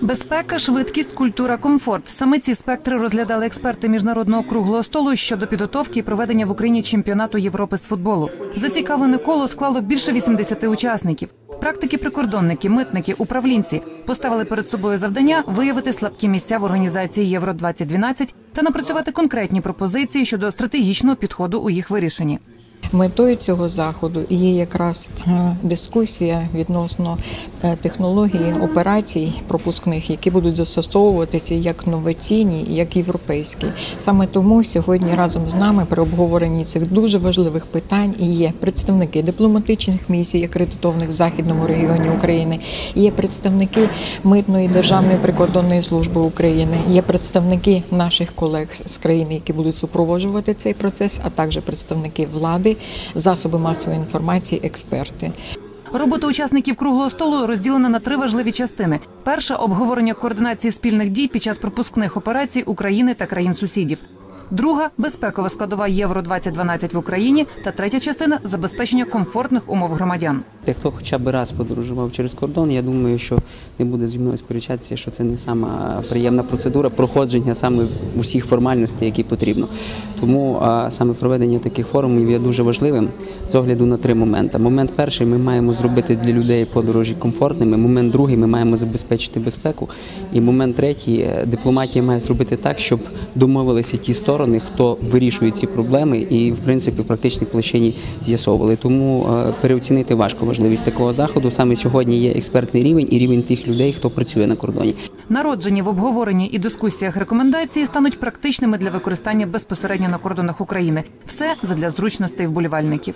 Безпека, швидкість, культура, комфорт. Саме ці спектри розглядали експерти міжнародного круглого столу щодо підготовки і проведення в Україні чемпіонату Європи з футболу. Зацікавлене коло склало більше 80 учасників. Практики, прикордонники, митники, управлінці поставили перед собою завдання виявити слабкі місця в організації Євро 2012 та напрацювати конкретні пропозиції щодо стратегічного підходу у їх вирішенні. Метою цього заходу є якраз е, дискусія відносно е, технології операцій пропускних, які будуть застосовуватися як новаційні, як європейські. Саме тому сьогодні разом з нами при обговоренні цих дуже важливих питань є представники дипломатичних місій, акредитованих в західному регіоні України, є представники митної державної прикордонної служби України, є представники наших колег з країни, які будуть супроводжувати цей процес, а також представники влади, засоби масової інформації, експерти. Робота учасників круглого столу розділена на три важливі частини: перша обговорення координації спільних дій під час пропускних операцій України та країн сусідів. Друга безпекова складова євро 2012 в Україні та третя частина забезпечення комфортних умов громадян. Хто хоча б раз подорожував через кордон, я думаю, що не буде зі мною сперечатися, що це не сама приємна процедура проходження саме усіх формальностей, які потрібно. Тому саме проведення таких форумів є дуже важливим з огляду на три моменти. Момент перший ми маємо зробити для людей подорожі комфортними. Момент другий ми маємо забезпечити безпеку. І момент третій дипломатія має зробити так, щоб домовилися ті сторони, хто вирішує ці проблеми, і в принципі в практичній площині з'ясовували. Тому е, переоцінити важко важливість такого заходу. Саме сьогодні є експертний рівень і рівень тих людей, хто працює на кордоні. Народжені в обговоренні і дискусіях рекомендації стануть практичними для використання безпосередньо на кордонах України. Все задля зручностей вболівальників.